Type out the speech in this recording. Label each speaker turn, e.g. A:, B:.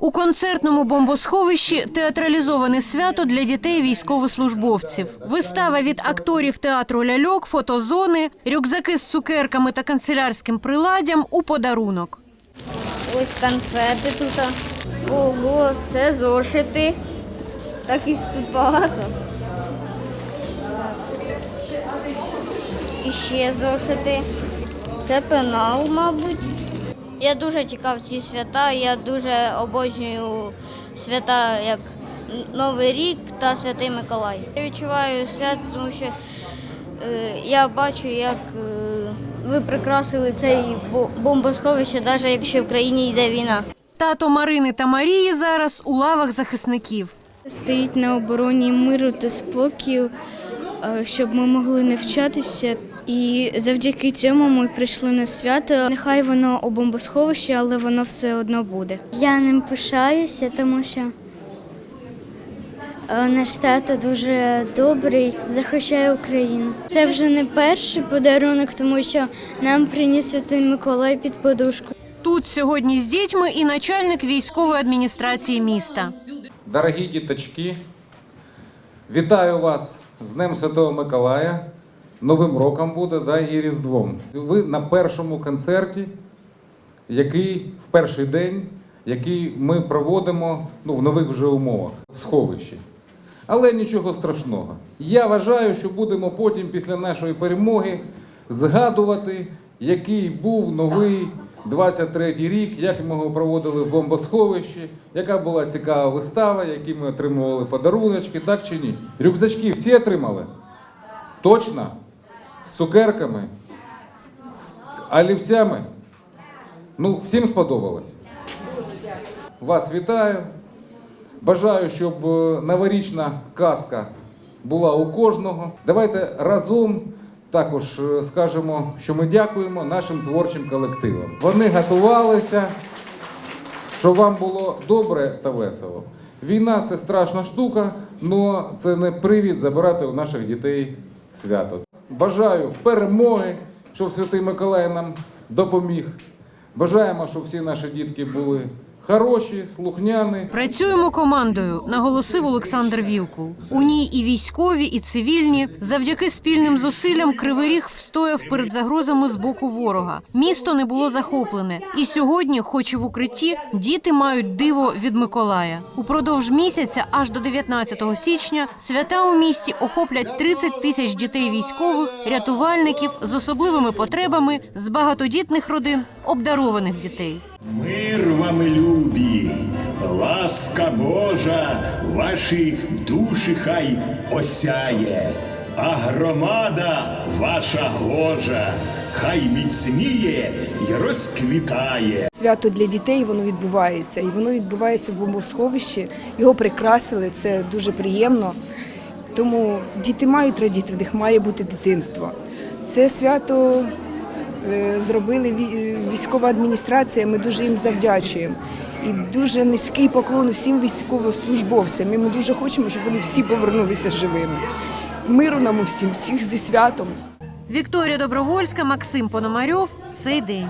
A: У концертному бомбосховищі театралізоване свято для дітей військовослужбовців. Вистава від акторів театру ляльок, фотозони, рюкзаки з цукерками та канцелярським приладдям у подарунок.
B: Ось конфети тут. Ого, це зошити. Так їх тут багато. І ще зошити. Це пенал, мабуть. Я дуже чекав ці свята. Я дуже обожнюю свята як Новий рік та Святий Миколай. Я відчуваю свято, тому що е, я бачу, як е, ви прикрасили цей бомбосховище, навіть якщо в країні йде війна.
A: Тато Марини та Марії зараз у лавах захисників.
C: Стоїть на обороні миру та спокою, е, щоб ми могли навчатися. І завдяки цьому ми прийшли на свято. Нехай воно у бомбосховищі, але воно все одно буде. Я ним пишаюся, тому що е, наш тато дуже добрий, захищає Україну. Це вже не перший подарунок, тому що нам приніс Святий Миколай під подушку.
A: Тут сьогодні з дітьми і начальник військової адміністрації міста.
D: Дорогі діточки, вітаю вас з Днем Святого Миколая. Новим роком буде, да, і Різдвом. Ви на першому концерті, який в перший день, який ми проводимо ну, в нових вже умовах, в сховищі. Але нічого страшного. Я вважаю, що будемо потім, після нашої перемоги, згадувати, який був новий 23-й рік, як ми його проводили в бомбосховищі, яка була цікава вистава, які ми отримували подаруночки, так чи ні? Рюкзачки всі отримали? Точно? З цукерками? З- олівцями? Ну, всім сподобалось? Вас вітаю. Бажаю, щоб е, новорічна казка була у кожного. Давайте разом також е, скажемо, що ми дякуємо нашим творчим колективам. Вони готувалися, щоб вам було добре та весело. Війна це страшна штука, але це не привід забирати у наших дітей свято. Бажаю перемоги, щоб Святий Миколай нам допоміг. Бажаємо, щоб всі наші дітки були хороші, слухняні.
A: Працюємо командою, наголосив Олександр Вілкул. У ній і військові, і цивільні. Завдяки спільним зусиллям Кривий Ріг встояв перед загрозами з боку ворога. Місто не було захоплене. І сьогодні, хоч і в укритті, діти мають диво від Миколая. Упродовж місяця, аж до 19 січня, свята у місті охоплять 30 тисяч дітей військових, рятувальників з особливими потребами, з багатодітних родин, обдарованих дітей.
E: Мир вам, любі, ласка Божа, ваші душі хай осяє, а громада ваша гожа, хай міцніє й розквітає.
F: Свято для дітей воно відбувається, і воно відбувається в бомбосховищі. Його прикрасили, це дуже приємно. Тому діти мають радіти, в них має бути дитинство. Це свято зробили е, військова адміністрація. Ми дуже їм завдячуємо. І дуже низький поклон усім військовослужбовцям. І ми дуже хочемо, щоб вони всі повернулися живими. Миру нам усім, всіх зі святом.
A: Вікторія Добровольська, Максим Пономарьов. Цей день.